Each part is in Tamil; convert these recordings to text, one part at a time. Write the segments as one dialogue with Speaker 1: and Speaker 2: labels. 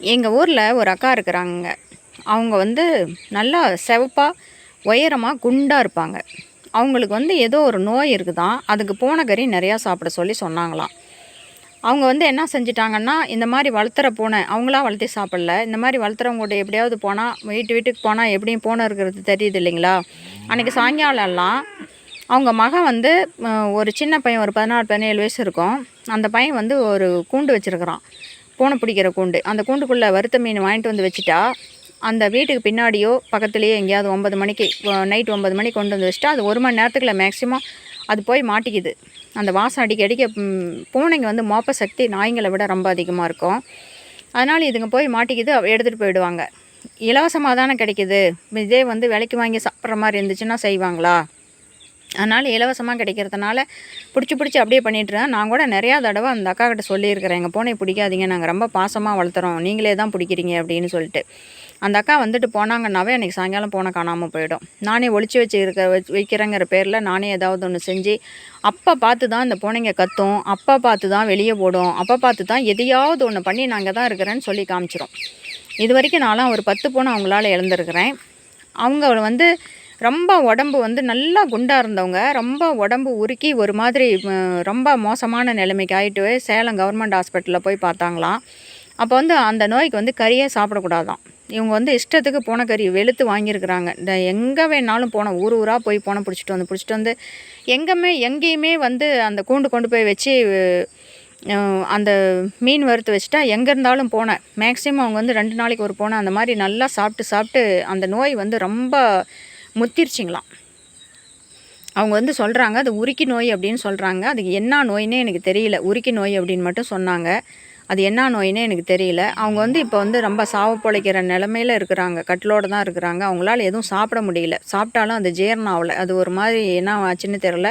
Speaker 1: எங்கள் ஊரில் ஒரு அக்கா இருக்கிறாங்க. அவங்க வந்து நல்லா செவப்பாக உயரமாக குண்டாக இருப்பாங்க. அவங்களுக்கு வந்து ஏதோ ஒரு நோய் இருக்குதான். அதுக்கு பூனை கறி நிறையா சாப்பிட சொல்லி சொன்னாங்களாம். அவங்க வந்து என்ன செஞ்சிட்டாங்கன்னா இந்த மாதிரி வளர்த்துற பூனை அவங்களா வளர்த்தி சாப்பிடல. இந்த மாதிரி வளர்த்துறவங்க கூட எப்படியாவது போனால் வீட்டு வீட்டுக்கு போனால் எப்படியும் பூனை இருக்கிறது தெரியுது இல்லைங்களா? அன்றைக்கி சாயங்காலம்லாம் அவங்க மகன் வந்து ஒரு சின்ன பையன் ஒரு பதினாறு பதினேழு வயசு இருக்கும். அந்த பையன் வந்து ஒரு கூண்டு வச்சுருக்கிறான். பூனை பிடிக்கிற கூண்டு. அந்த கூண்டுக்குள்ளே வறுத்த மீன் வாங்கிட்டு வந்து வச்சுட்டா அந்த வீட்டுக்கு பின்னாடியோ பக்கத்துலேயோ எங்கேயாவது ஒன்பது மணிக்கு நைட் ஒன்பது மணிக்கு கொண்டு வந்து வச்சுட்டா அது ஒரு மணி நேரத்துக்குள்ள மேக்ஸிமம் அது போய் மாட்டிக்குது. அந்த வாசம் அடிக்க அடிக்க பூனைங்க வந்து மோப்ப சக்தி நாய்ங்களை விட ரொம்ப அதிகமாக இருக்கும். அதனால் இதுங்க போய் மாட்டிக்குது எடுத்துகிட்டு போயிடுவாங்க. இலவசமாக தானே கிடைக்குது. இதே வந்து விலைக்கு வாங்கி சாப்பிட்ற மாதிரி இருந்துச்சுன்னா செய்வாங்களா? அதனால் இலவசமாக கிடைக்கிறதுனால பிடிச்சி பிடிச்சி அப்படியே பண்ணிட்டுறேன். நான் கூட நிறையா தடவை அந்த அக்கா கிட்ட சொல்லியிருக்கிறேன் எங்கள் பூனை பிடிக்காதீங்க நாங்கள் ரொம்ப பாசமாக வளர்த்துறோம் நீங்களே தான் பிடிக்கிறீங்க அப்படின்னு சொல்லிட்டு. அந்த அக்கா வந்துட்டு போனாங்கன்னாவே அன்றைக்கி சாயங்காலம் பூனை காணாமல் போயிடும். நானே ஒழிச்சு வச்சு இருக்க வச்சு வைக்கிறேங்கிற பேரில் நானே ஏதாவது ஒன்று செஞ்சு அப்போ பார்த்து தான் இந்த பூனைங்க கத்தும் அப்போ பார்த்து தான் வெளியே போடும் அப்போ பார்த்து தான் எதையாவது ஒன்று பண்ணி நாங்கள் தான் இருக்கிறேன்னு சொல்லி காமிச்சிரும். இது வரைக்கும் நான்லாம் ஒரு பத்து பூனை அவங்களால இழந்திருக்கிறேன். அவங்க வந்து ரொம்ப உடம்பு வந்து நல்லா குண்டாக இருந்தவங்க ரொம்ப உடம்பு உருக்கி ஒரு மாதிரி ரொம்ப மோசமான நிலைமைக்கு ஆகிட்டு சேலம் கவர்மெண்ட் ஹாஸ்பிட்டலில் போய் பார்த்தாங்களாம். அப்போ வந்து அந்த நோய்க்கு வந்து கறியே சாப்பிடக்கூடாதான். இவங்க வந்து இஷ்டத்துக்கு போன கறி வெளுத்து வாங்கியிருக்கிறாங்க. இந்த எங்கே வேணாலும் போன ஊர் ஊராக போய் போன பிடிச்சிட்டு வந்து பிடிச்சிட்டு வந்து எங்கேயுமே எங்கேயுமே வந்து அந்த கூண்டு கொண்டு போய் வச்சு அந்த மீன் வறுத்து வச்சுட்டா எங்கே இருந்தாலும் போனேன் மேக்ஸிமம் அவங்க வந்து ரெண்டு நாளைக்கு ஒரு போனேன் அந்த மாதிரி நல்லா சாப்பிட்டு சாப்பிட்டு அந்த நோய் வந்து ரொம்ப முத்திருச்சிங்களாம். அவங்க வந்து சொல்கிறாங்க அது உருக்கி நோய் அப்படின்னு சொல்கிறாங்க அதுக்கு என்ன நோயினே எனக்கு தெரியல. உருக்கி நோய் அப்படின்னு மட்டும் சொன்னாங்க. அது என்ன நோயினே எனக்கு தெரியல. அவங்க வந்து இப்போ வந்து ரொம்ப சாவ பிழைக்கிற நிலமையில இருக்கிறாங்க. கட்டிலோடு தான் இருக்கிறாங்க. அவங்களால எதுவும் சாப்பிட முடியல. சாப்பிட்டாலும் அது ஜீரணம் ஆகலை. அது ஒரு மாதிரி என்ன ஆச்சுன்னு தெரில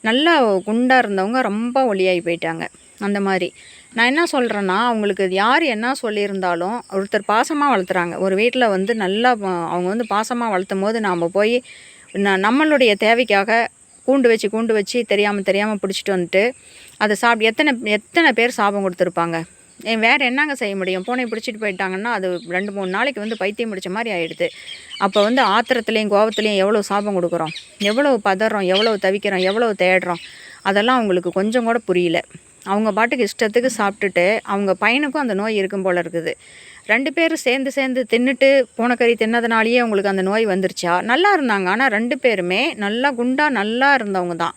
Speaker 1: நல்லா குண்டாக இருந்தவங்க ரொம்ப ஒளியாகி போயிட்டாங்க. அந்த மாதிரி. நான் என்ன சொல்கிறேன்னா அவங்களுக்கு யார் என்ன சொல்லியிருந்தாலும் ஒருத்தர் பாசமாக வளர்த்துறாங்க. ஒரு வீட்டில் வந்து நல்லா அவங்க வந்து பாசமாக வளர்த்தும் போது நாம் போய் ந- நம்மளுடைய தேவைக்காக கூண்டு வச்சு கூண்டு வச்சு தெரியாமல் தெரியாமல் பிடிச்சிட்டு வந்துட்டு அதை சாப்பிட்டு எத்தனை எத்தனை பேர் சாபம் கொடுத்துருப்பாங்க? வேறு என்னங்க செய்ய முடியும்? பூனை பிடிச்சிட்டு போயிட்டாங்கன்னா அது ரெண்டு மூணு நாளைக்கு வந்து பைத்தியம் பிடிச்ச மாதிரி ஆகிடுது அப்போ வந்து ஆத்திரத்துலேயும் கோபத்துலேயும் எவ்வளோ சாபம் கொடுக்குறோம்? எவ்வளோ பதறோம்? எவ்வளோ தவிக்கிறோம்? எவ்வளோ தேடுறோம்? அதெல்லாம் அவங்களுக்கு கொஞ்சம் கூட புரியல. அவங்க பாட்டுக்கு இஷ்டத்துக்கு சாப்பிட்டுட்டு அவங்க பையனுக்கும் அந்த நோய் இருக்கும் போல இருக்குது. ரெண்டு பேரும் சேர்ந்து சேர்ந்து தின்னுட்டு பூனைக்கறி தின்னதுனாலேயே அவங்களுக்கு அந்த நோய் வந்துருச்சா? நல்லா இருந்தாங்க. ஆனால் ரெண்டு பேருமே நல்லா குண்டாக நல்லா இருந்தவங்க தான்.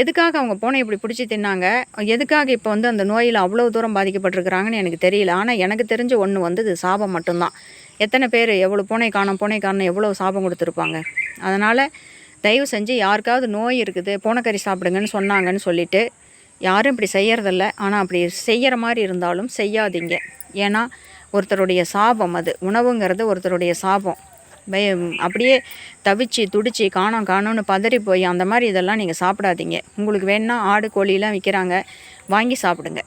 Speaker 1: எதுக்காக அவங்க பூனை இப்படி பிடிச்சி தின்னாங்க? எதுக்காக இப்போ வந்து அந்த நோயில் அவ்வளோ தூரம் பாதிக்கப்பட்டிருக்கிறாங்கன்னு எனக்கு தெரியல. ஆனால் எனக்கு தெரிஞ்ச ஒன்று வந்து இது சாபம் மட்டும்தான். எத்தனை பேர் எவ்வளோ பூனை காணும் பூனை காணும் எவ்வளோ சாபம் கொடுத்துருப்பாங்க. அதனால் தயவு செஞ்சு யாருக்காவது நோய் இருக்குது பூனைக்கறி சாப்பிடுங்கன்னு சொன்னாங்கன்னு சொல்லிட்டு யாரும் இப்படி செய்யறதில்ல. ஆனால் அப்படி செய்கிற மாதிரி இருந்தாலும் செய்யாதீங்க. ஏன்னா ஒருத்தருடைய சாபம் அது. உணவுங்கிறது ஒருத்தருடைய சாபம். அப்படியே தவிச்சு துடிச்சு காணோம் காணோன்னு பதறி போய் அந்த மாதிரி இதெல்லாம் நீங்கள் சாப்பிடாதீங்க. உங்களுக்கு வேணால் ஆடு கோழிலாம் விற்கிறாங்க வாங்கி சாப்பிடுங்க.